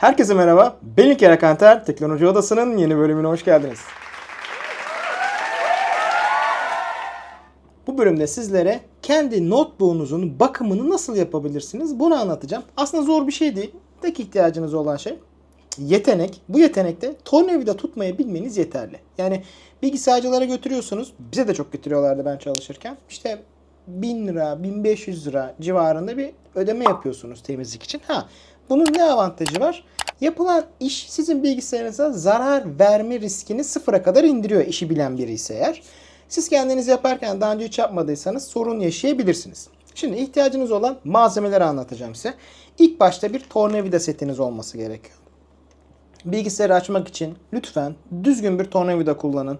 Herkese merhaba. Ben İlker Akanter. Teknoloji Odası'nın yeni bölümüne hoş geldiniz. Bu bölümde sizlere kendi notebook'unuzun bakımını nasıl yapabilirsiniz bunu anlatacağım. Aslında zor bir şey değil. Tek ihtiyacınız olan şey yetenek. Bu yetenekte tornavida tutmayı bilmeniz yeterli. Yani bilgisayarcılara götürüyorsunuz. Bize de çok götürüyorlardı ben çalışırken. İşte 1000 lira, 1500 lira civarında bir ödeme yapıyorsunuz temizlik için. Ha, bunun ne avantajı var? Yapılan iş sizin bilgisayarınıza zarar verme riskini sıfıra kadar indiriyor işi bilen biri ise eğer. Siz kendiniz yaparken daha önce hiç yapmadıysanız sorun yaşayabilirsiniz. Şimdi ihtiyacınız olan malzemeleri anlatacağım size. İlk başta bir tornavida setiniz olması gerekiyor. Bilgisayarı açmak için lütfen düzgün bir tornavida kullanın.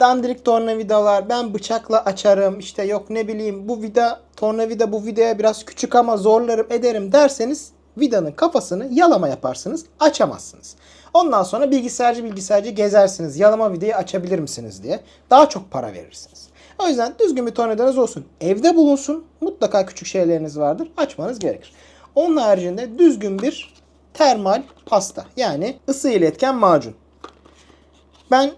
Dandirik tornavidalar ben bıçakla açarım işte yok ne bileyim bu vida tornavida bu vidaya biraz küçük ama zorlarım ederim derseniz vidanın kafasını yalama yaparsınız açamazsınız. Ondan sonra bilgisayarcı bilgisayarcı gezersiniz yalama vidayı açabilir misiniz diye daha çok para verirsiniz. O yüzden düzgün bir tornavidanız olsun. Evde bulunsun. Mutlaka küçük şeyleriniz vardır. Açmanız gerekir. Onun haricinde düzgün bir termal pasta yani ısı iletken macun. Ben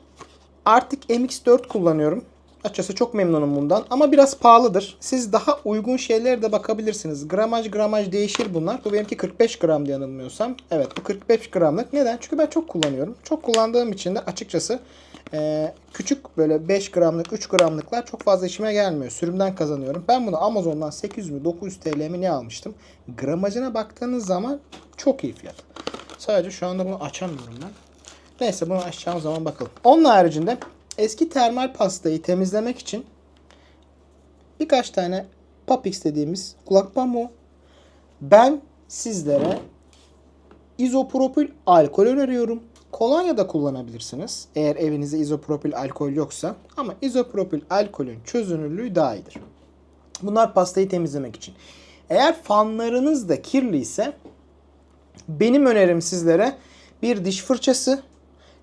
artık MX4 kullanıyorum. Açıkçası çok memnunum bundan ama biraz pahalıdır. Siz daha uygun şeylere de bakabilirsiniz. Gramaj gramaj değişir bunlar. Bu benimki 45 gram diye yanılmıyorsam. Evet bu 45 gramlık. Neden? Çünkü ben çok kullanıyorum. Çok kullandığım için de açıkçası e, küçük böyle 5 gramlık 3 gramlıklar çok fazla işime gelmiyor. Sürümden kazanıyorum. Ben bunu Amazon'dan 800 mü 900 TL mi ne almıştım. Gramajına baktığınız zaman çok iyi fiyat. Sadece şu anda bunu açamıyorum ben. Neyse bunu açacağım zaman bakalım. Onun haricinde eski termal pastayı temizlemek için birkaç tane Papix dediğimiz kulak pamuğu ben sizlere izopropil alkol öneriyorum. Kolonya da kullanabilirsiniz. Eğer evinizde izopropil alkol yoksa. Ama izopropil alkolün çözünürlüğü daha iyidir. Bunlar pastayı temizlemek için. Eğer fanlarınız da kirli ise benim önerim sizlere bir diş fırçası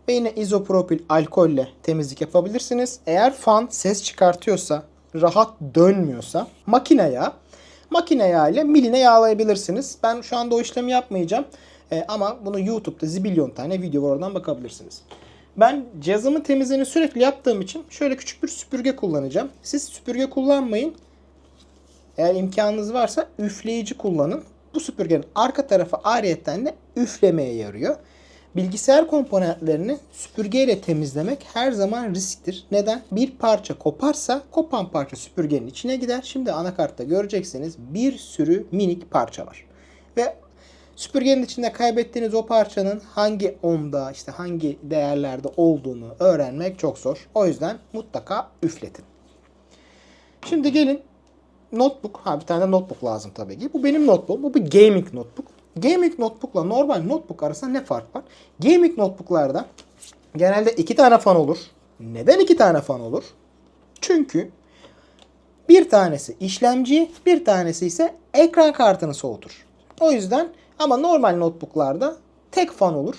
ve yine izopropil alkolle temizlik yapabilirsiniz. Eğer fan ses çıkartıyorsa, rahat dönmüyorsa makine yağı, makine yağı ile miline yağlayabilirsiniz. Ben şu anda o işlemi yapmayacağım. Ee, ama bunu YouTube'da zibilyon tane video var oradan bakabilirsiniz. Ben cihazımın temizliğini sürekli yaptığım için şöyle küçük bir süpürge kullanacağım. Siz süpürge kullanmayın. Eğer imkanınız varsa üfleyici kullanın. Bu süpürgenin arka tarafı ayrıyetten de üflemeye yarıyor. Bilgisayar komponentlerini süpürgeyle temizlemek her zaman risktir. Neden? Bir parça koparsa kopan parça süpürgenin içine gider. Şimdi anakartta göreceksiniz bir sürü minik parça var. Ve süpürgenin içinde kaybettiğiniz o parçanın hangi onda işte hangi değerlerde olduğunu öğrenmek çok zor. O yüzden mutlaka üfletin. Şimdi gelin notebook. Ha bir tane notebook lazım tabii ki. Bu benim notebook. Bu bir gaming notebook. Gaming notebook'la normal notebook arasında ne fark var? Gaming notebook'larda genelde iki tane fan olur. Neden iki tane fan olur? Çünkü bir tanesi işlemci, bir tanesi ise ekran kartını soğutur. O yüzden ama normal notebook'larda tek fan olur.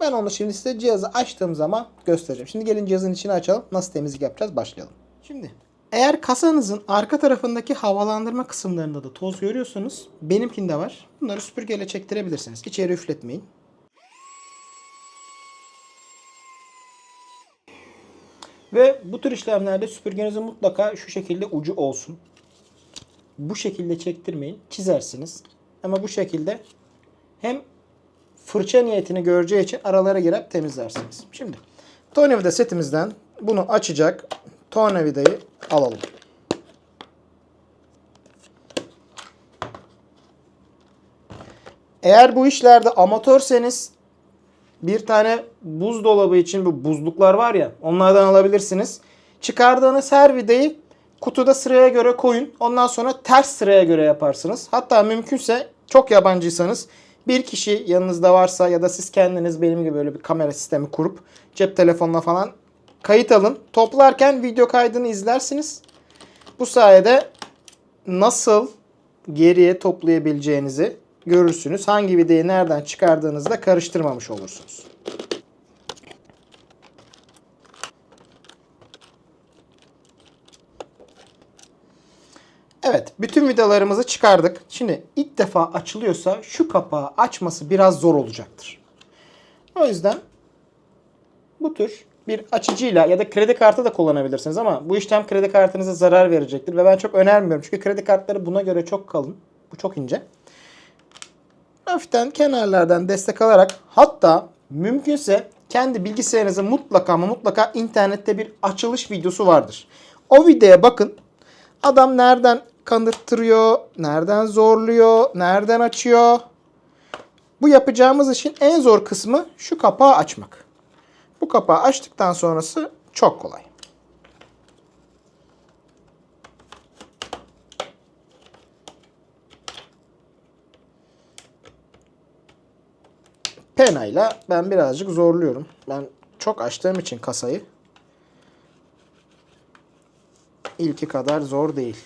Ben onu şimdi size cihazı açtığım zaman göstereceğim. Şimdi gelin cihazın içini açalım. Nasıl temizlik yapacağız başlayalım. Şimdi eğer kasanızın arka tarafındaki havalandırma kısımlarında da toz görüyorsanız benimkinde var. Bunları süpürgeyle çektirebilirsiniz. İçeri üfletmeyin. Ve bu tür işlemlerde süpürgenizin mutlaka şu şekilde ucu olsun. Bu şekilde çektirmeyin. Çizersiniz. Ama bu şekilde hem fırça niyetini göreceği için aralara girip temizlersiniz. Şimdi tornavida setimizden bunu açacak tornavidayı alalım. Eğer bu işlerde amatörseniz bir tane buzdolabı için bu buzluklar var ya onlardan alabilirsiniz. Çıkardığınız her vidayı kutuda sıraya göre koyun. Ondan sonra ters sıraya göre yaparsınız. Hatta mümkünse çok yabancıysanız bir kişi yanınızda varsa ya da siz kendiniz benim gibi böyle bir kamera sistemi kurup cep telefonuna falan kayıt alın. Toplarken video kaydını izlersiniz. Bu sayede nasıl geriye toplayabileceğinizi görürsünüz. Hangi videoyu nereden çıkardığınızı da karıştırmamış olursunuz. Evet. Bütün vidalarımızı çıkardık. Şimdi ilk defa açılıyorsa şu kapağı açması biraz zor olacaktır. O yüzden bu tür bir açıcıyla ya da kredi kartı da kullanabilirsiniz ama bu işlem kredi kartınıza zarar verecektir ve ben çok önermiyorum. Çünkü kredi kartları buna göre çok kalın. Bu çok ince. Hafiften kenarlardan destek alarak hatta mümkünse kendi bilgisayarınızın mutlaka ama mutlaka internette bir açılış videosu vardır. O videoya bakın. Adam nereden kanıttırıyor, nereden zorluyor, nereden açıyor. Bu yapacağımız işin en zor kısmı şu kapağı açmak. Bu kapağı açtıktan sonrası çok kolay. Penayla ben birazcık zorluyorum. Ben çok açtığım için kasayı ilki kadar zor değil.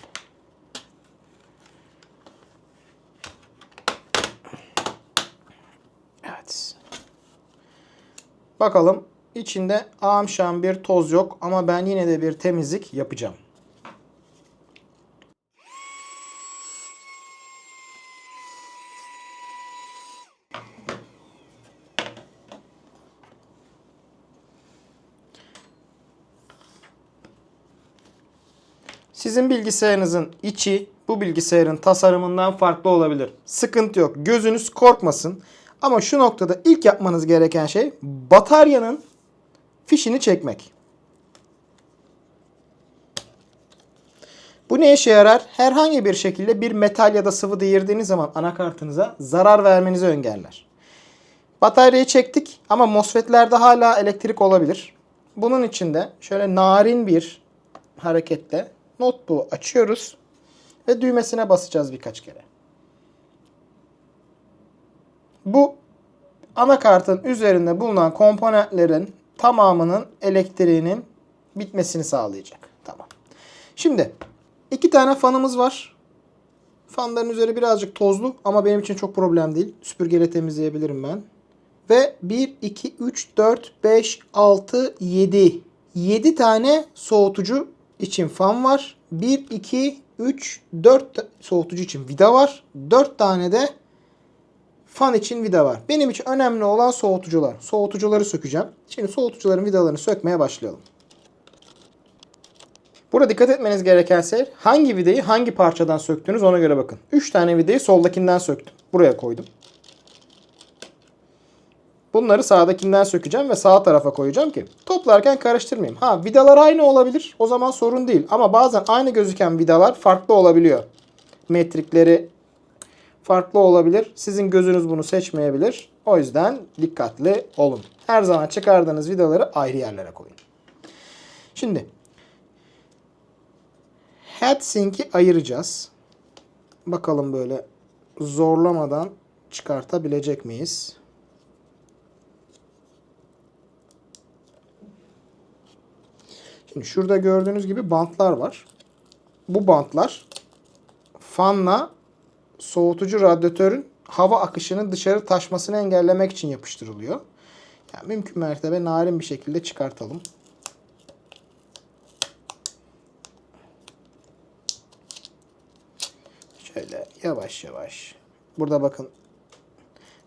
Evet. Bakalım içinde amşan bir toz yok ama ben yine de bir temizlik yapacağım. Sizin bilgisayarınızın içi bu bilgisayarın tasarımından farklı olabilir. Sıkıntı yok. Gözünüz korkmasın. Ama şu noktada ilk yapmanız gereken şey bataryanın fişini çekmek. Bu ne işe yarar? Herhangi bir şekilde bir metal ya da sıvı değirdiğiniz zaman anakartınıza zarar vermenizi engeller. Bataryayı çektik ama MOSFET'lerde hala elektrik olabilir. Bunun için de şöyle narin bir hareketle notebook'u açıyoruz ve düğmesine basacağız birkaç kere. Bu anakartın üzerinde bulunan komponentlerin tamamının elektriğinin bitmesini sağlayacak. Tamam. Şimdi iki tane fanımız var. Fanların üzeri birazcık tozlu ama benim için çok problem değil. Süpürgeyle temizleyebilirim ben. Ve 1, 2, 3, 4, 5, 6, 7. 7 tane soğutucu için fan var. 1, 2, 3, 4 soğutucu için vida var. 4 tane de fan için vida var. Benim için önemli olan soğutucular. Soğutucuları sökeceğim. Şimdi soğutucuların vidalarını sökmeye başlayalım. Burada dikkat etmeniz gereken hangi vidayı hangi parçadan söktünüz ona göre bakın. 3 tane vidayı soldakinden söktüm. Buraya koydum. Bunları sağdakinden sökeceğim ve sağ tarafa koyacağım ki toplarken karıştırmayayım. Ha vidalar aynı olabilir. O zaman sorun değil. Ama bazen aynı gözüken vidalar farklı olabiliyor. Metrikleri farklı olabilir. Sizin gözünüz bunu seçmeyebilir. O yüzden dikkatli olun. Her zaman çıkardığınız vidaları ayrı yerlere koyun. Şimdi headsink'i ayıracağız. Bakalım böyle zorlamadan çıkartabilecek miyiz? Şimdi şurada gördüğünüz gibi bantlar var. Bu bantlar fanla soğutucu radyatörün hava akışının dışarı taşmasını engellemek için yapıştırılıyor. Yani mümkün mertebe narin bir şekilde çıkartalım. Şöyle yavaş yavaş. Burada bakın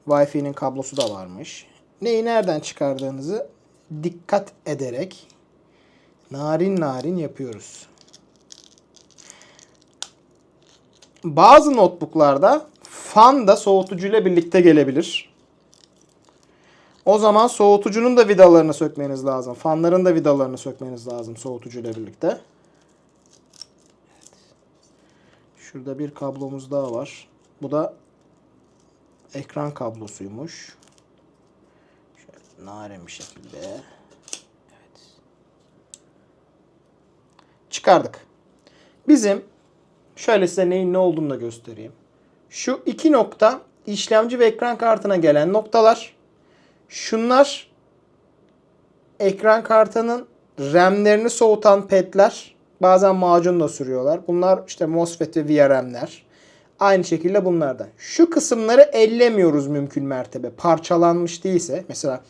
Wi-Fi'nin kablosu da varmış. Neyi nereden çıkardığınızı dikkat ederek narin narin yapıyoruz. Bazı notebooklarda fan da soğutucuyla birlikte gelebilir. O zaman soğutucunun da vidalarını sökmeniz lazım. Fanların da vidalarını sökmeniz lazım soğutucuyla birlikte. Şurada bir kablomuz daha var. Bu da ekran kablosuymuş. Şöyle narin bir şekilde. Evet. Çıkardık. Bizim şöyle size neyin ne olduğunu da göstereyim. Şu iki nokta işlemci ve ekran kartına gelen noktalar. Şunlar ekran kartının RAM'lerini soğutan pedler. Bazen macun da sürüyorlar. Bunlar işte MOSFET ve VRM'ler. Aynı şekilde bunlar da. Şu kısımları ellemiyoruz mümkün mertebe. Parçalanmış değilse. Mesela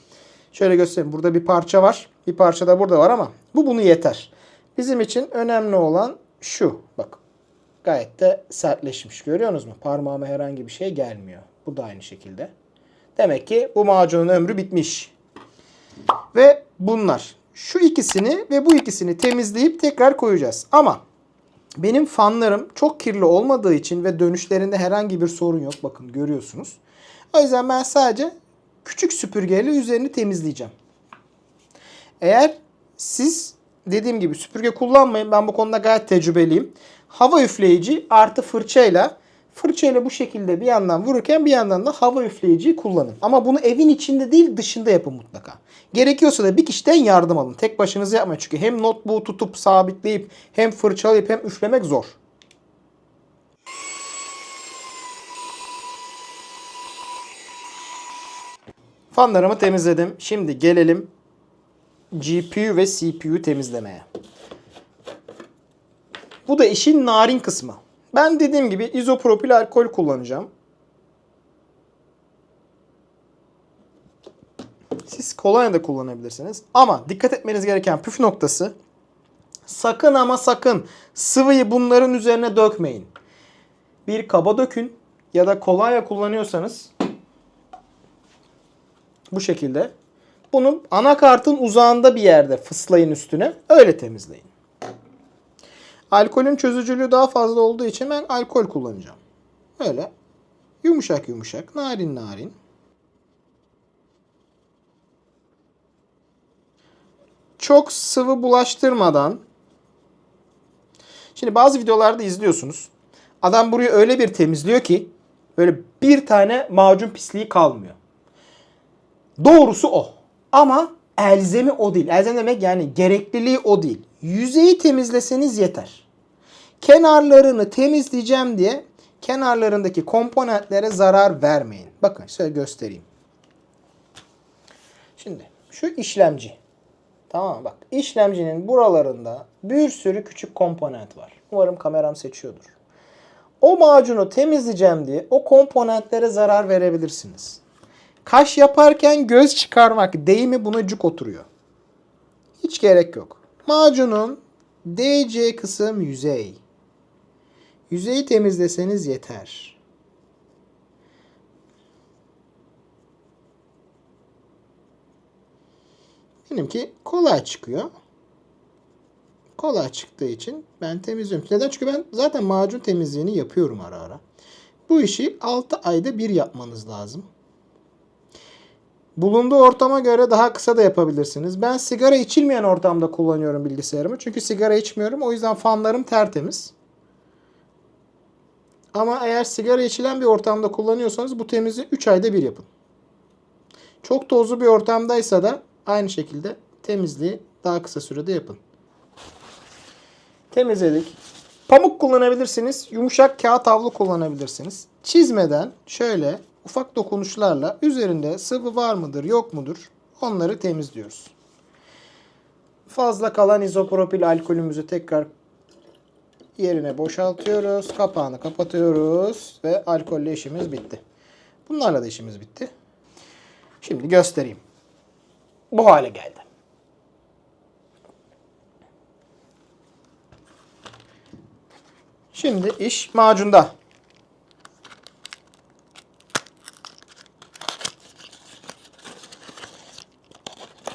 şöyle göstereyim. Burada bir parça var. Bir parça da burada var ama bu bunu yeter. Bizim için önemli olan şu. Bak. Gayet de sertleşmiş. Görüyorsunuz mu? Parmağıma herhangi bir şey gelmiyor. Bu da aynı şekilde. Demek ki bu macunun ömrü bitmiş. Ve bunlar. Şu ikisini ve bu ikisini temizleyip tekrar koyacağız. Ama benim fanlarım çok kirli olmadığı için ve dönüşlerinde herhangi bir sorun yok. Bakın görüyorsunuz. O yüzden ben sadece küçük süpürgeyle üzerini temizleyeceğim. Eğer siz dediğim gibi süpürge kullanmayın. Ben bu konuda gayet tecrübeliyim. Hava üfleyici artı fırçayla fırçayla bu şekilde bir yandan vururken bir yandan da hava üfleyiciyi kullanın. Ama bunu evin içinde değil dışında yapın mutlaka. Gerekiyorsa da bir kişiden yardım alın. Tek başınıza yapmayın çünkü hem notebook'u tutup sabitleyip hem fırçalayıp hem üflemek zor. Fanlarımı temizledim. Şimdi gelelim GPU ve CPU temizlemeye. Bu da işin narin kısmı. Ben dediğim gibi izopropil alkol kullanacağım. Siz kolonya da kullanabilirsiniz. Ama dikkat etmeniz gereken püf noktası sakın ama sakın sıvıyı bunların üzerine dökmeyin. Bir kaba dökün ya da kolonya kullanıyorsanız bu şekilde bunu anakartın uzağında bir yerde fıslayın üstüne. Öyle temizleyin. Alkolün çözücülüğü daha fazla olduğu için ben alkol kullanacağım. Öyle yumuşak yumuşak, narin narin. Çok sıvı bulaştırmadan. Şimdi bazı videolarda izliyorsunuz. Adam burayı öyle bir temizliyor ki böyle bir tane macun pisliği kalmıyor. Doğrusu o. Ama elzemi o değil. Elzem demek yani gerekliliği o değil. Yüzeyi temizleseniz yeter. Kenarlarını temizleyeceğim diye kenarlarındaki komponentlere zarar vermeyin. Bakın şöyle göstereyim. Şimdi şu işlemci. Tamam mı? Bak işlemcinin buralarında bir sürü küçük komponent var. Umarım kameram seçiyordur. O macunu temizleyeceğim diye o komponentlere zarar verebilirsiniz. Kaş yaparken göz çıkarmak deyimi buna cuk oturuyor. Hiç gerek yok. Macunun DC kısım yüzey. Yüzeyi temizleseniz yeter. Benimki kolay çıkıyor. Kolay çıktığı için ben temizliyorum. Neden? Çünkü ben zaten macun temizliğini yapıyorum ara ara. Bu işi 6 ayda bir yapmanız lazım. Bulunduğu ortama göre daha kısa da yapabilirsiniz. Ben sigara içilmeyen ortamda kullanıyorum bilgisayarımı. Çünkü sigara içmiyorum. O yüzden fanlarım tertemiz. Ama eğer sigara içilen bir ortamda kullanıyorsanız bu temizliği 3 ayda bir yapın. Çok tozlu bir ortamdaysa da aynı şekilde temizliği daha kısa sürede yapın. Temizledik. Pamuk kullanabilirsiniz. Yumuşak kağıt havlu kullanabilirsiniz. Çizmeden şöyle ufak dokunuşlarla üzerinde sıvı var mıdır yok mudur onları temizliyoruz. Fazla kalan izopropil alkolümüzü tekrar yerine boşaltıyoruz. Kapağını kapatıyoruz ve alkolle işimiz bitti. Bunlarla da işimiz bitti. Şimdi göstereyim. Bu hale geldi. Şimdi iş macunda.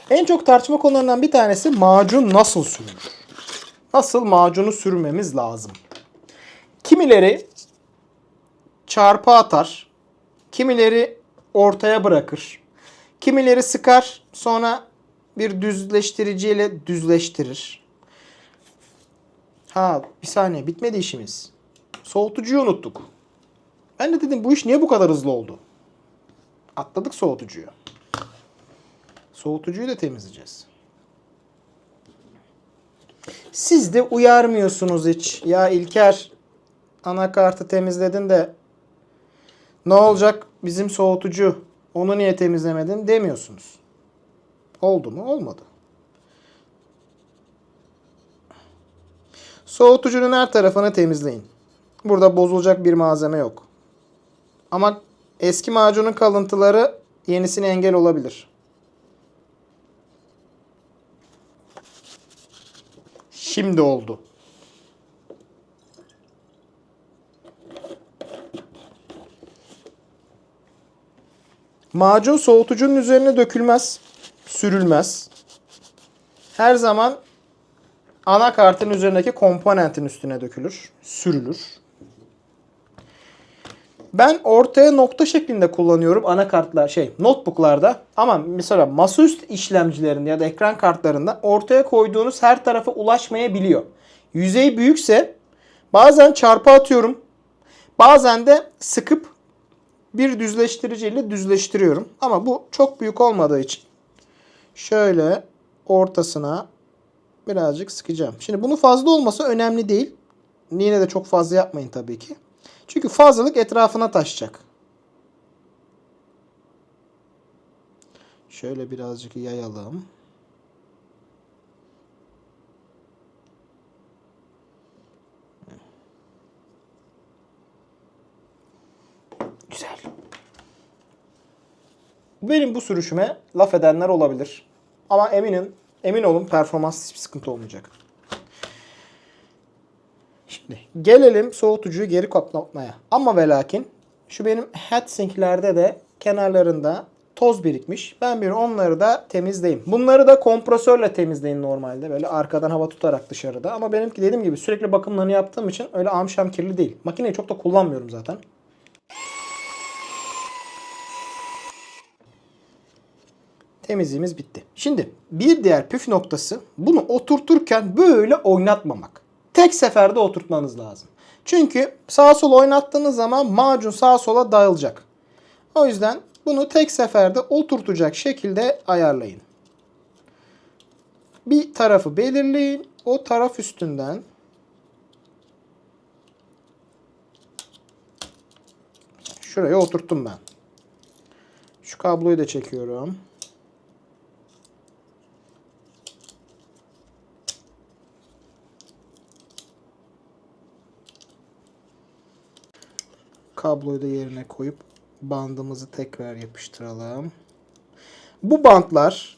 En çok tartışma konularından bir tanesi macun nasıl sürülür? Nasıl macunu sürmemiz lazım? Kimileri çarpı atar, kimileri ortaya bırakır, kimileri sıkar sonra bir düzleştiriciyle düzleştirir. Ha bir saniye bitmedi işimiz. Soğutucuyu unuttuk. Ben de dedim bu iş niye bu kadar hızlı oldu? Atladık soğutucuyu. Soğutucuyu da temizleyeceğiz. Siz de uyarmıyorsunuz hiç. Ya İlker anakartı temizledin de ne olacak bizim soğutucu onu niye temizlemedin demiyorsunuz. Oldu mu? Olmadı. Soğutucunun her tarafını temizleyin. Burada bozulacak bir malzeme yok. Ama eski macunun kalıntıları yenisine engel olabilir. Şimdi oldu. Macun soğutucunun üzerine dökülmez, sürülmez. Her zaman anakartın üzerindeki komponentin üstüne dökülür, sürülür. Ben ortaya nokta şeklinde kullanıyorum anakartlar şey notebooklarda ama mesela masaüstü işlemcilerinde ya da ekran kartlarında ortaya koyduğunuz her tarafa ulaşmayabiliyor. Yüzey büyükse bazen çarpı atıyorum. Bazen de sıkıp bir düzleştiriciyle düzleştiriyorum. Ama bu çok büyük olmadığı için şöyle ortasına birazcık sıkacağım. Şimdi bunu fazla olması önemli değil. Yine de çok fazla yapmayın tabii ki. Çünkü fazlalık etrafına taşacak. Şöyle birazcık yayalım. Güzel. Benim bu sürüşüme laf edenler olabilir. Ama eminim, emin olun performans hiçbir sıkıntı olmayacak. Şimdi gelelim soğutucuyu geri kapatmaya. Ama ve lakin şu benim heatsink'lerde de kenarlarında toz birikmiş. Ben bir onları da temizleyeyim. Bunları da kompresörle temizleyin normalde. Böyle arkadan hava tutarak dışarıda. Ama benimki dediğim gibi sürekli bakımlarını yaptığım için öyle amşam kirli değil. Makineyi çok da kullanmıyorum zaten. Temizliğimiz bitti. Şimdi bir diğer püf noktası bunu oturturken böyle oynatmamak. Tek seferde oturtmanız lazım. Çünkü sağa sola oynattığınız zaman macun sağa sola dağılacak. O yüzden bunu tek seferde oturtacak şekilde ayarlayın. Bir tarafı belirleyin. O taraf üstünden şuraya oturttum ben. Şu kabloyu da çekiyorum. Kabloyu da yerine koyup bandımızı tekrar yapıştıralım. Bu bantlar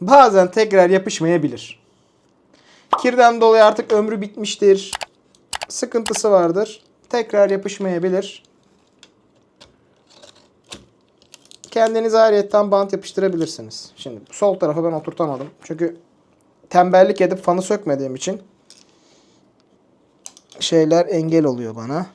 bazen tekrar yapışmayabilir. Kirden dolayı artık ömrü bitmiştir. Sıkıntısı vardır. Tekrar yapışmayabilir. Kendiniz ayrıyetten bant yapıştırabilirsiniz. Şimdi sol tarafa ben oturtamadım. Çünkü tembellik edip fanı sökmediğim için şeyler engel oluyor bana.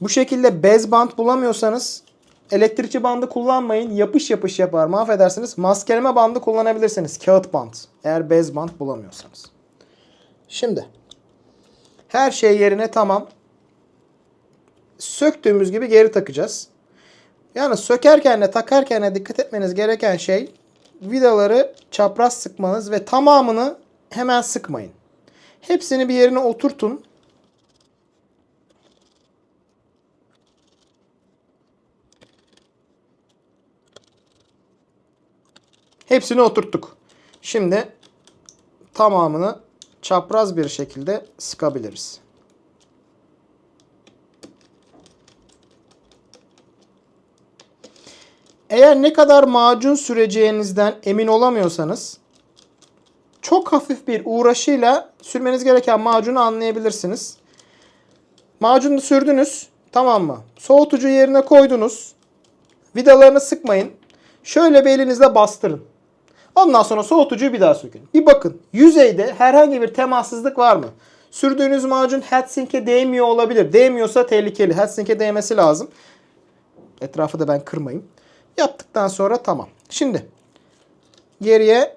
Bu şekilde bez bant bulamıyorsanız elektrikçi bandı kullanmayın. Yapış yapış yapar mahvedersiniz. Maskeleme bandı kullanabilirsiniz. Kağıt bant. Eğer bez bant bulamıyorsanız. Şimdi her şey yerine tamam. Söktüğümüz gibi geri takacağız. Yani sökerken de takarken de dikkat etmeniz gereken şey vidaları çapraz sıkmanız ve tamamını hemen sıkmayın. Hepsini bir yerine oturtun. Hepsini oturttuk. Şimdi tamamını çapraz bir şekilde sıkabiliriz. Eğer ne kadar macun süreceğinizden emin olamıyorsanız çok hafif bir uğraşıyla sürmeniz gereken macunu anlayabilirsiniz. Macunu sürdünüz. Tamam mı? Soğutucu yerine koydunuz. Vidalarını sıkmayın. Şöyle bir elinizle bastırın. Ondan sonra soğutucuyu bir daha sökün. Bir bakın yüzeyde herhangi bir temassızlık var mı? Sürdüğünüz macun headsink'e değmiyor olabilir. Değmiyorsa tehlikeli. Headsink'e değmesi lazım. Etrafı da ben kırmayayım. Yaptıktan sonra tamam. Şimdi geriye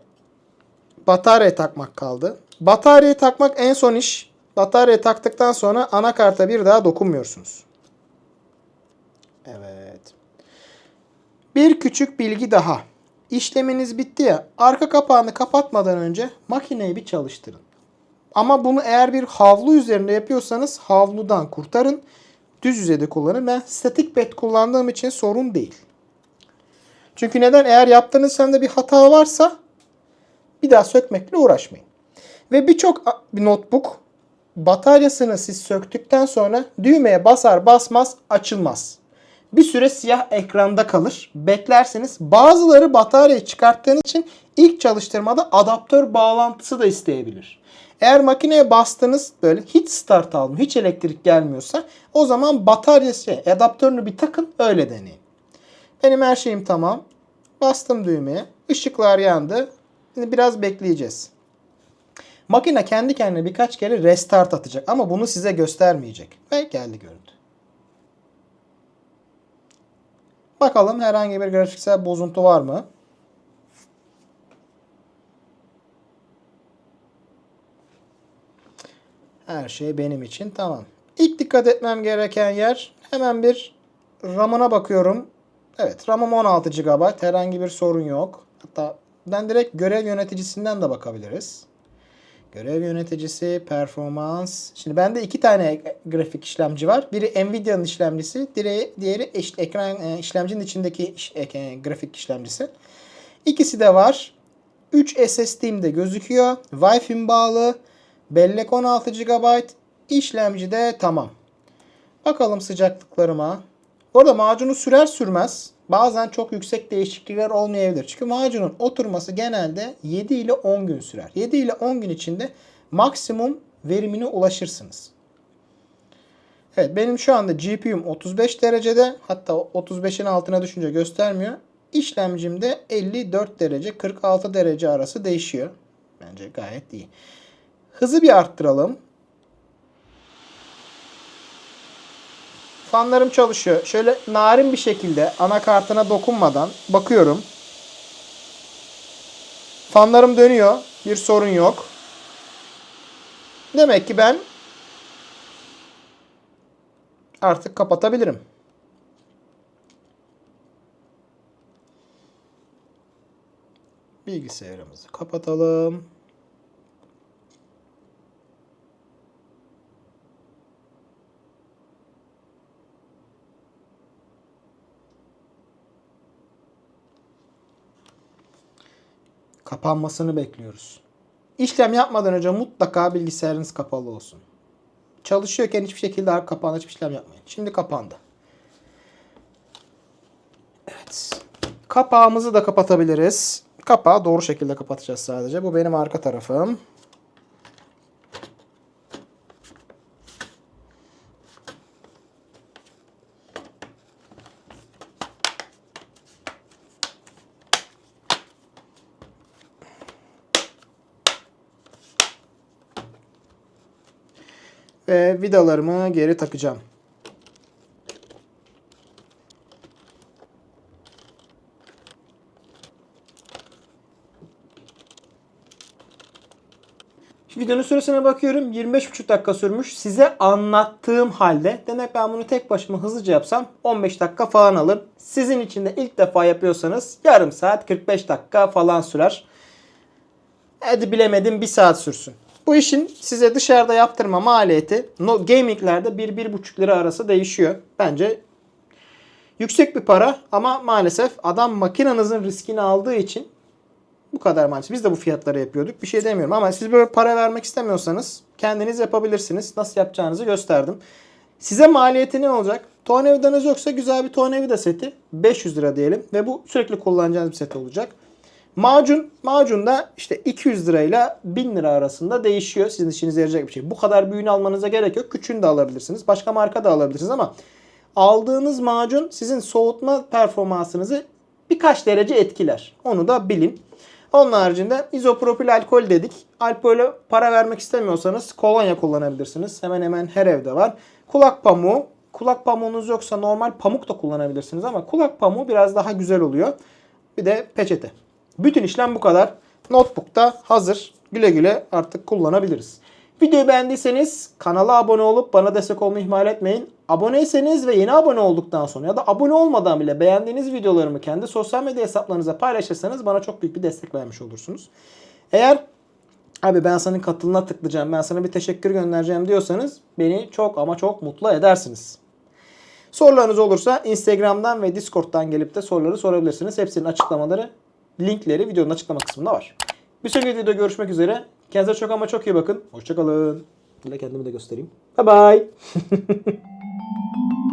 bataryayı takmak kaldı. Bataryayı takmak en son iş. Bataryayı taktıktan sonra anakarta bir daha dokunmuyorsunuz. Evet. Bir küçük bilgi daha. İşleminiz bitti ya. Arka kapağını kapatmadan önce makineyi bir çalıştırın. Ama bunu eğer bir havlu üzerinde yapıyorsanız havludan kurtarın. Düz yüzeyde kullanın. Ben statik bed kullandığım için sorun değil. Çünkü neden? Eğer yaptığınız sende bir hata varsa bir daha sökmekle uğraşmayın. Ve birçok bir notebook bataryasını siz söktükten sonra düğmeye basar basmaz açılmaz. Bir süre siyah ekranda kalır. Beklerseniz bazıları bataryayı çıkarttığın için ilk çalıştırmada adaptör bağlantısı da isteyebilir. Eğer makineye bastınız böyle hiç start almıyor, hiç elektrik gelmiyorsa o zaman bataryası, adaptörünü bir takın öyle deneyin. Benim her şeyim tamam. Bastım düğmeye. Işıklar yandı. Şimdi biraz bekleyeceğiz. Makine kendi kendine birkaç kere restart atacak ama bunu size göstermeyecek. Ve geldi görüntü. Bakalım herhangi bir grafiksel bozuntu var mı? Her şey benim için tamam. İlk dikkat etmem gereken yer hemen bir RAM'ına bakıyorum. Evet RAM'ım 16 GB. Herhangi bir sorun yok. Hatta ben direkt görev yöneticisinden de bakabiliriz. Görev yöneticisi, performans. Şimdi bende iki tane grafik işlemci var. Biri Nvidia'nın işlemcisi, diğeri, diğeri iş- ekran e, işlemcinin içindeki e, grafik işlemcisi. İkisi de var. 3 SSD'm de gözüküyor. Wi-Fi'm bağlı. Bellek 16 GB. İşlemci de tamam. Bakalım sıcaklıklarıma. Bu arada macunu sürer sürmez bazen çok yüksek değişiklikler olmayabilir. Çünkü macunun oturması genelde 7 ile 10 gün sürer. 7 ile 10 gün içinde maksimum verimine ulaşırsınız. Evet benim şu anda GPU'm 35 derecede hatta 35'in altına düşünce göstermiyor. İşlemcim de 54 derece 46 derece arası değişiyor. Bence gayet iyi. Hızı bir arttıralım. Fanlarım çalışıyor. Şöyle narin bir şekilde anakartına dokunmadan bakıyorum. Fanlarım dönüyor. Bir sorun yok. Demek ki ben artık kapatabilirim. Bilgisayarımızı kapatalım. Kapanmasını bekliyoruz. İşlem yapmadan önce mutlaka bilgisayarınız kapalı olsun. Çalışıyorken hiçbir şekilde kapağına hiçbir işlem yapmayın. Şimdi kapandı. Evet. Kapağımızı da kapatabiliriz. Kapağı doğru şekilde kapatacağız sadece. Bu benim arka tarafım. Ve vidalarımı geri takacağım. Videonun süresine bakıyorum. 25,5 dakika sürmüş. Size anlattığım halde demek ben bunu tek başıma hızlıca yapsam 15 dakika falan alır. Sizin için de ilk defa yapıyorsanız yarım saat 45 dakika falan sürer. Hadi bilemedim bir saat sürsün. Bu işin size dışarıda yaptırma maliyeti no, gaminglerde 1-1,5 lira arası değişiyor. Bence yüksek bir para ama maalesef adam makinenizin riskini aldığı için bu kadar maalesef. Biz de bu fiyatları yapıyorduk. Bir şey demiyorum ama siz böyle para vermek istemiyorsanız kendiniz yapabilirsiniz. Nasıl yapacağınızı gösterdim. Size maliyeti ne olacak? Tornavidanız yoksa güzel bir tornavida seti 500 lira diyelim ve bu sürekli kullanacağınız bir set olacak. Macun, macun da işte 200 lirayla 1000 lira arasında değişiyor. Sizin işinize yarayacak bir şey. Bu kadar büyüğünü almanıza gerek yok. Küçüğünü de alabilirsiniz. Başka marka da alabilirsiniz ama aldığınız macun sizin soğutma performansınızı birkaç derece etkiler. Onu da bilin. Onun haricinde izopropil alkol dedik. Alkole para vermek istemiyorsanız kolonya kullanabilirsiniz. Hemen hemen her evde var. Kulak pamuğu. Kulak pamuğunuz yoksa normal pamuk da kullanabilirsiniz ama kulak pamuğu biraz daha güzel oluyor. Bir de peçete. Bütün işlem bu kadar. Notebook'ta hazır. Güle güle artık kullanabiliriz. Videoyu beğendiyseniz kanala abone olup bana destek olmayı ihmal etmeyin. Aboneyseniz ve yeni abone olduktan sonra ya da abone olmadan bile beğendiğiniz videolarımı kendi sosyal medya hesaplarınıza paylaşırsanız bana çok büyük bir destek vermiş olursunuz. Eğer abi ben senin katılına tıklayacağım, ben sana bir teşekkür göndereceğim diyorsanız beni çok ama çok mutlu edersiniz. Sorularınız olursa Instagram'dan ve Discord'dan gelip de soruları sorabilirsiniz. Hepsinin açıklamaları, linkleri videonun açıklama kısmında var. Bir sonraki videoda görüşmek üzere. Kendinize çok ama çok iyi bakın. Hoşçakalın. Böyle kendimi de göstereyim. Bye bye.